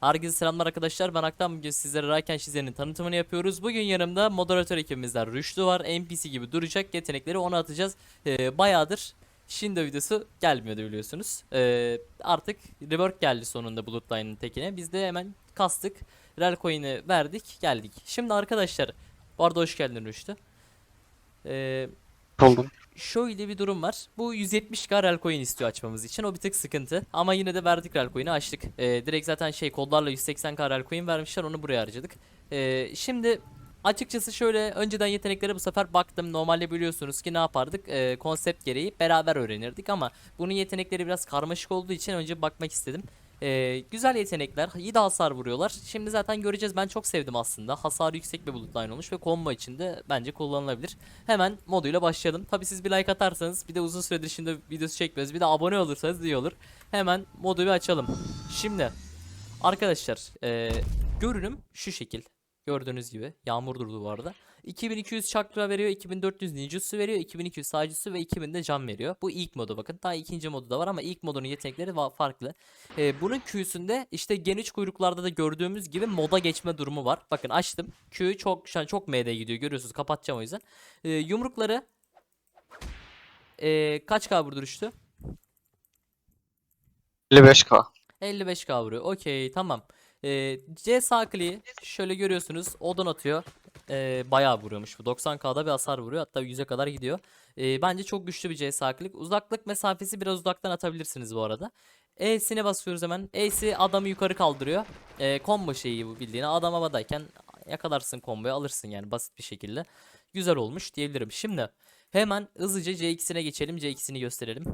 Herkese selamlar arkadaşlar. Ben Aktan bugün sizlere Raken Şize'nin tanıtımını yapıyoruz. Bugün yanımda moderatör ekibimizden Rüştü var. NPC gibi duracak. Yetenekleri ona atacağız. Ee, bayağıdır Shindo videosu gelmiyordu biliyorsunuz. Ee, artık rework geldi sonunda Bloodline'ın tekine. Biz de hemen kastık. Rel coin'i verdik. Geldik. Şimdi arkadaşlar. Bu arada hoş geldin Rüştü. Ee, Oldum. şöyle bir durum var. Bu 170k rel coin istiyor açmamız için. O bir tık sıkıntı. Ama yine de verdik rel coin'i açtık. Ee, direkt zaten şey kodlarla 180k rel coin vermişler. Onu buraya harcadık. Ee, şimdi açıkçası şöyle önceden yeteneklere bu sefer baktım. Normalde biliyorsunuz ki ne yapardık? Ee, konsept gereği beraber öğrenirdik ama bunun yetenekleri biraz karmaşık olduğu için önce bakmak istedim. Ee, güzel yetenekler, iyi de hasar vuruyorlar. Şimdi zaten göreceğiz. Ben çok sevdim aslında. Hasarı yüksek bir bulutline olmuş ve combo içinde bence kullanılabilir. Hemen moduyla başlayalım. Tabi siz bir like atarsanız, bir de uzun süredir şimdi videosu çekmiyoruz. Bir de abone olursanız iyi olur. Hemen modu bir açalım. Şimdi arkadaşlar, e, görünüm şu şekil. Gördüğünüz gibi yağmur durdu bu arada. 2200 çakra veriyor, 2400 ninjutsu veriyor, 2200 sayıcısı ve 2000 de can veriyor. Bu ilk modu bakın. Daha ikinci modu da var ama ilk modunun yetenekleri farklı. Ee, bunun Q'sünde işte geniş kuyruklarda da gördüğümüz gibi moda geçme durumu var. Bakın açtım. Q çok şu an çok MD gidiyor görüyorsunuz. Kapatacağım o yüzden. Ee, yumrukları ee, kaç K vurdu düştü? 55k. 55k vuruyor. Okey tamam. Ee, C sağ şöyle görüyorsunuz odun atıyor. Ee, bayağı vuruyormuş bu. 90k'da bir hasar vuruyor. Hatta 100'e kadar gidiyor. Ee, bence çok güçlü bir C sağ. Uzaklık mesafesi biraz uzaktan atabilirsiniz bu arada. E'sine basıyoruz hemen. E'si adamı yukarı kaldırıyor. Ee, combo şeyi bu bildiğin. Adam havadayken yakalarsın komboyu alırsın yani basit bir şekilde. Güzel olmuş diyebilirim. Şimdi hemen hızlıca C2'sine geçelim. C2'sini gösterelim.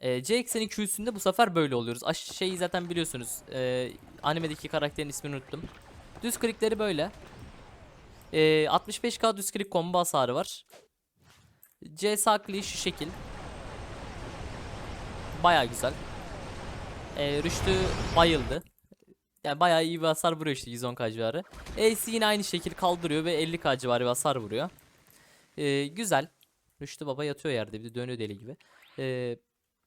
E, CX'nin Q'sünde bu sefer böyle oluyoruz. Aş şeyi zaten biliyorsunuz. E, animedeki karakterin ismini unuttum. Düz klikleri böyle. E, 65k düz klik combo hasarı var. C sağ kliği şu şekil. Baya güzel. E, Rüştü bayıldı. Yani bayağı iyi bir hasar vuruyor işte 110k civarı. Ace yine aynı şekil kaldırıyor ve 50k civarı bir hasar vuruyor. E, güzel. Rüştü baba yatıyor yerde bir de dönüyor deli gibi. E,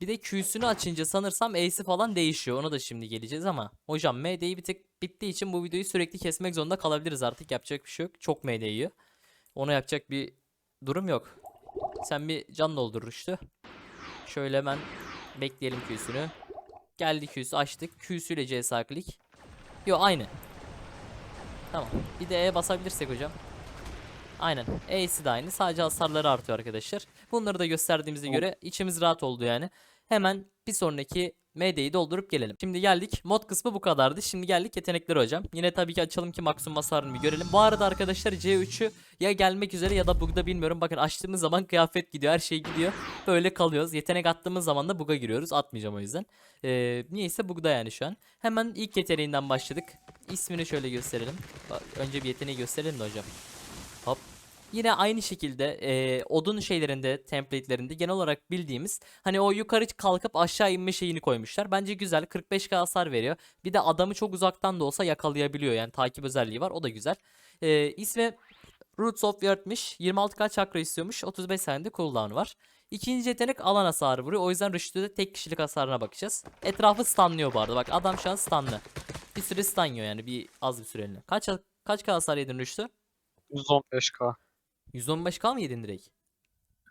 bir de Q'sünü açınca sanırsam A'si falan değişiyor. Ona da şimdi geleceğiz ama. Hocam MD'yi bir tık bittiği için bu videoyu sürekli kesmek zorunda kalabiliriz artık. Yapacak bir şey yok. Çok MD. Ona yapacak bir durum yok. Sen bir can doldur işte. Şöyle hemen bekleyelim Q'sünü. Geldi Q'su açtık. Q'süyle C sağ klik. Yo aynı. Tamam. Bir de E basabilirsek hocam. Aynen. A'si de aynı. Sadece hasarları artıyor arkadaşlar. Bunları da gösterdiğimize göre içimiz rahat oldu yani. Hemen bir sonraki MD'yi doldurup gelelim. Şimdi geldik. Mod kısmı bu kadardı. Şimdi geldik yetenekleri hocam. Yine tabii ki açalım ki maksimum hasarını bir görelim. Bu arada arkadaşlar C3'ü ya gelmek üzere ya da bug'da bilmiyorum. Bakın açtığımız zaman kıyafet gidiyor. Her şey gidiyor. Böyle kalıyoruz. Yetenek attığımız zaman da bug'a giriyoruz. Atmayacağım o yüzden. Ee, niyeyse bug'da yani şu an. Hemen ilk yeteneğinden başladık. İsmini şöyle gösterelim. Bak, Önce bir yeteneği gösterelim de hocam. Yine aynı şekilde e, odun şeylerinde, template'lerinde genel olarak bildiğimiz hani o yukarı kalkıp aşağı inme şeyini koymuşlar. Bence güzel. 45k hasar veriyor. Bir de adamı çok uzaktan da olsa yakalayabiliyor. Yani takip özelliği var. O da güzel. E, ismi Roots of Earth'miş. 26k çakra istiyormuş. 35 saniyede cooldown var. İkinci yetenek alan hasarı vuruyor. O yüzden Rüştü'de tek kişilik hasarına bakacağız. Etrafı stunlıyor bu arada. Bak adam şu an stunlı. Bir süre stun yiyor yani bir az bir süreliğine. Kaç kaç k hasar yedin Rüştü? 115k. 115k mı yedin direkt?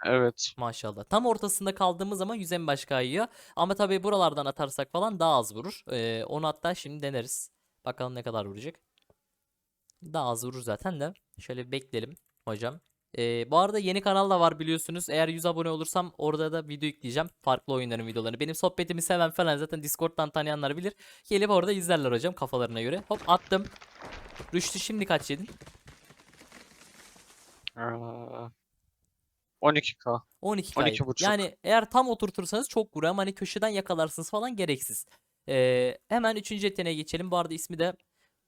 Evet. Maşallah. Tam ortasında kaldığımız zaman 100 en başka yiyor. Ama tabii buralardan atarsak falan daha az vurur. Ee, onu hatta şimdi deneriz. Bakalım ne kadar vuracak. Daha az vurur zaten de. Şöyle bekleyelim hocam. Ee, bu arada yeni kanal da var biliyorsunuz. Eğer 100 abone olursam orada da video yükleyeceğim. Farklı oyunların videolarını. Benim sohbetimi seven falan zaten Discord'dan tanıyanlar bilir. Gelip orada izlerler hocam kafalarına göre. Hop attım. Rüştü şimdi kaç yedin? Ee, 12k. 12 12 kayıp. buçuk. Yani eğer tam oturtursanız çok vuruyor ama hani köşeden yakalarsınız falan gereksiz. Ee, hemen 3. yeteneğe geçelim. Bu arada ismi de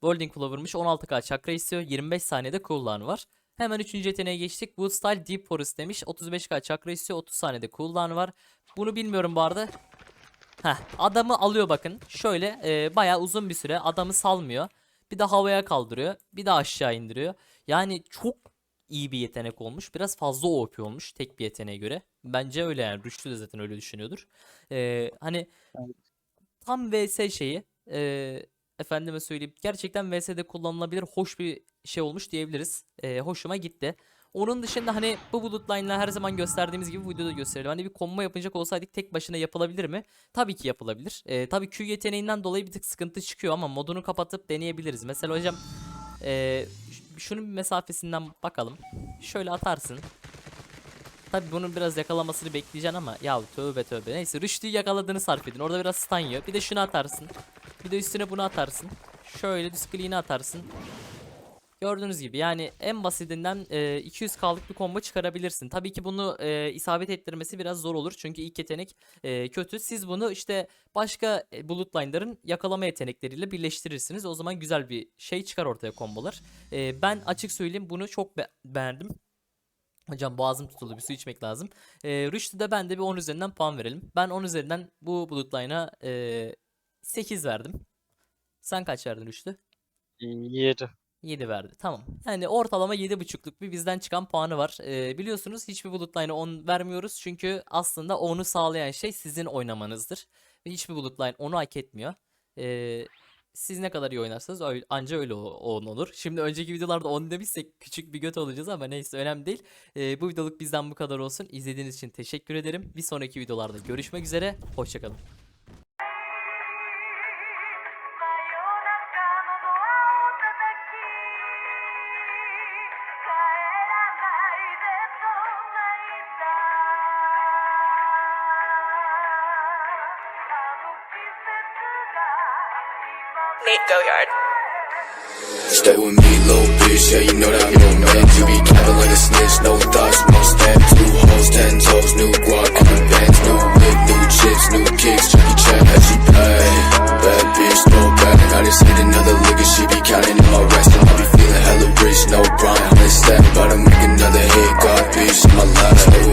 Golden Clover'mış. 16k çakra istiyor. 25 saniyede cooldown var. Hemen 3. yeteneğe geçtik. Wood Style Deep Forest demiş. 35k çakra istiyor. 30 saniyede cooldown var. Bunu bilmiyorum bu arada. Heh, adamı alıyor bakın. Şöyle e, bayağı uzun bir süre adamı salmıyor. Bir de havaya kaldırıyor. Bir de aşağı indiriyor. Yani çok iyi bir yetenek olmuş. Biraz fazla OP olmuş tek bir yeteneğe göre. Bence öyle yani. Rüştü de zaten öyle düşünüyordur. Ee, hani tam VS şeyi e, efendime söyleyeyim gerçekten VS'de kullanılabilir hoş bir şey olmuş diyebiliriz. E, hoşuma gitti. Onun dışında hani bu bullet line'la her zaman gösterdiğimiz gibi videoda gösterelim. Hani bir combo yapacak olsaydık tek başına yapılabilir mi? Tabii ki yapılabilir. E, tabii Q yeteneğinden dolayı bir tık sıkıntı çıkıyor ama modunu kapatıp deneyebiliriz. Mesela hocam e, şunun bir mesafesinden bakalım. Şöyle atarsın. Tabi bunun biraz yakalamasını bekleyeceksin ama ya tövbe tövbe. Neyse Rüştü'yü yakaladığını sarf edin. Orada biraz stun yiyor. Bir de şunu atarsın. Bir de üstüne bunu atarsın. Şöyle düz clean'i atarsın. Gördüğünüz gibi yani en basitinden e, 200k'lık bir combo çıkarabilirsin. Tabii ki bunu e, isabet ettirmesi biraz zor olur. Çünkü ilk yetenek e, kötü. Siz bunu işte başka e, yakalama yetenekleriyle birleştirirsiniz. O zaman güzel bir şey çıkar ortaya kombolar. E, ben açık söyleyeyim bunu çok be- beğendim. Hocam boğazım tutuldu bir su içmek lazım. E, Rüştü'de ben de bir 10 üzerinden puan verelim. Ben 10 üzerinden bu bullet line'a e, 8 verdim. Sen kaç verdin Rüştü? 7. 7 verdi. Tamam. Yani ortalama 7.5'luk bir bizden çıkan puanı var. Ee, biliyorsunuz hiçbir bullet line'a 10 vermiyoruz. Çünkü aslında onu sağlayan şey sizin oynamanızdır. Ve hiçbir bullet line onu hak etmiyor. Ee, siz ne kadar iyi oynarsanız öyle, anca öyle o- 10 olur. Şimdi önceki videolarda 10 demişsek küçük bir göt olacağız ama neyse önemli değil. Ee, bu videoluk bizden bu kadar olsun. İzlediğiniz için teşekkür ederim. Bir sonraki videolarda görüşmek üzere. Hoşçakalın.「Nate Goyard. Stay with me, little bitch, yeah, you know that I'm your man. You be capping like a snitch, no thoughts, no stand Two hoes, ten toes, new guac in the bands New whip, new chips, new kicks, Jackie Chan, how she pay Bad bitch, no bag, I just hit another lick and she be counting in my rest. I be feeling hella rich, no Brian, hundred step to make another hit, God bitch, in my life. Stay with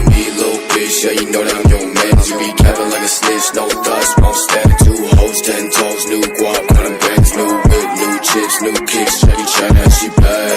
te.